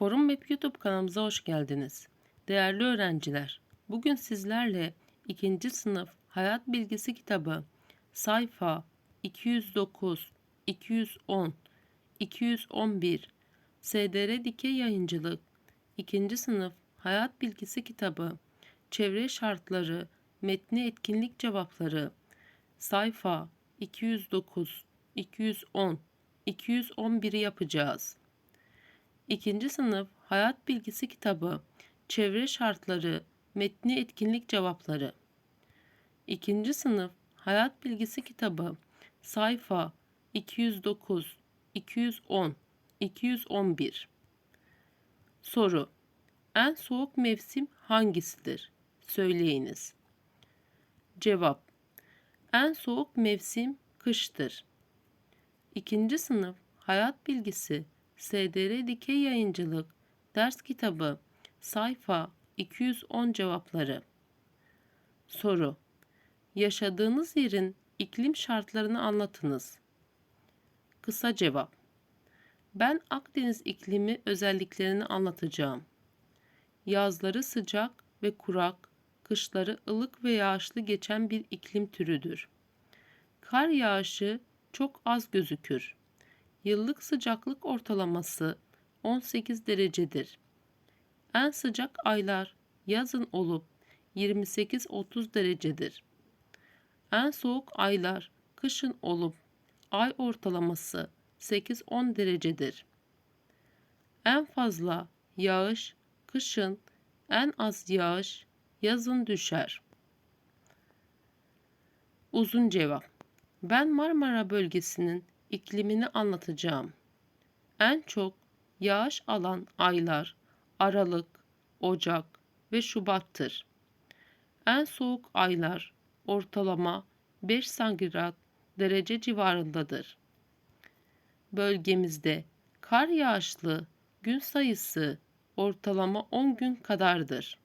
Forum Map YouTube kanalımıza hoş geldiniz. Değerli öğrenciler, bugün sizlerle 2. sınıf Hayat Bilgisi kitabı sayfa 209, 210, 211 SDR Dikey Yayıncılık 2. sınıf Hayat Bilgisi kitabı Çevre Şartları Metni Etkinlik Cevapları sayfa 209, 210, 211'i yapacağız. İkinci sınıf Hayat Bilgisi kitabı Çevre Şartları Metni Etkinlik Cevapları İkinci sınıf Hayat Bilgisi kitabı sayfa 209, 210, 211 Soru En soğuk mevsim hangisidir? Söyleyiniz. Cevap En soğuk mevsim kıştır. İkinci sınıf Hayat Bilgisi SDR Dikey Yayıncılık Ders Kitabı Sayfa 210 Cevapları Soru Yaşadığınız yerin iklim şartlarını anlatınız. Kısa cevap Ben Akdeniz iklimi özelliklerini anlatacağım. Yazları sıcak ve kurak, kışları ılık ve yağışlı geçen bir iklim türüdür. Kar yağışı çok az gözükür. Yıllık sıcaklık ortalaması 18 derecedir. En sıcak aylar yazın olup 28-30 derecedir. En soğuk aylar kışın olup ay ortalaması 8-10 derecedir. En fazla yağış kışın, en az yağış yazın düşer. Uzun cevap. Ben Marmara bölgesinin iklimini anlatacağım. En çok yağış alan aylar Aralık, Ocak ve Şubat'tır. En soğuk aylar ortalama 5 santigrat derece civarındadır. Bölgemizde kar yağışlı gün sayısı ortalama 10 gün kadardır.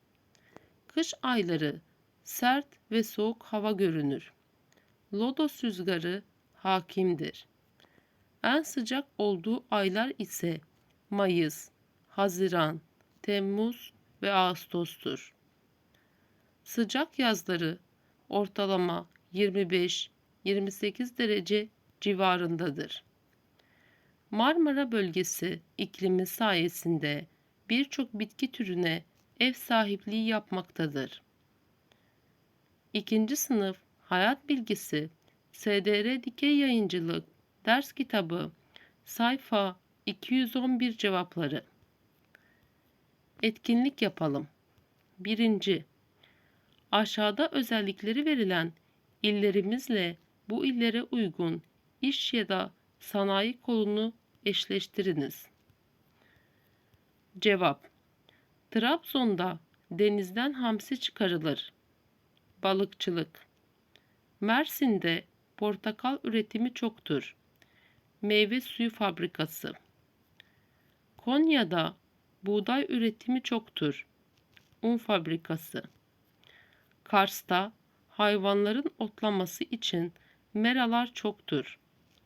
Kış ayları sert ve soğuk hava görünür. Lodos rüzgarı hakimdir. En sıcak olduğu aylar ise Mayıs, Haziran, Temmuz ve Ağustos'tur. Sıcak yazları ortalama 25-28 derece civarındadır. Marmara bölgesi iklimi sayesinde birçok bitki türüne ev sahipliği yapmaktadır. İkinci sınıf Hayat Bilgisi SDR Dikey Yayıncılık Ders Kitabı Sayfa 211 Cevapları Etkinlik yapalım. Birinci, Aşağıda özellikleri verilen illerimizle bu illere uygun iş ya da sanayi kolunu eşleştiriniz. Cevap Trabzon'da denizden hamsi çıkarılır. Balıkçılık Mersin'de portakal üretimi çoktur. Meyve suyu fabrikası. Konya'da buğday üretimi çoktur. Un fabrikası. Kars'ta hayvanların otlaması için meralar çoktur.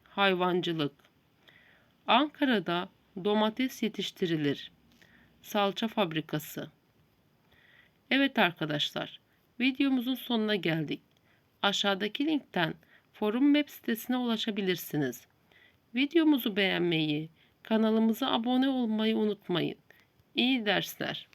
Hayvancılık. Ankara'da domates yetiştirilir. Salça fabrikası. Evet arkadaşlar, videomuzun sonuna geldik. Aşağıdaki linkten forum web sitesine ulaşabilirsiniz. Videomuzu beğenmeyi, kanalımıza abone olmayı unutmayın. İyi dersler.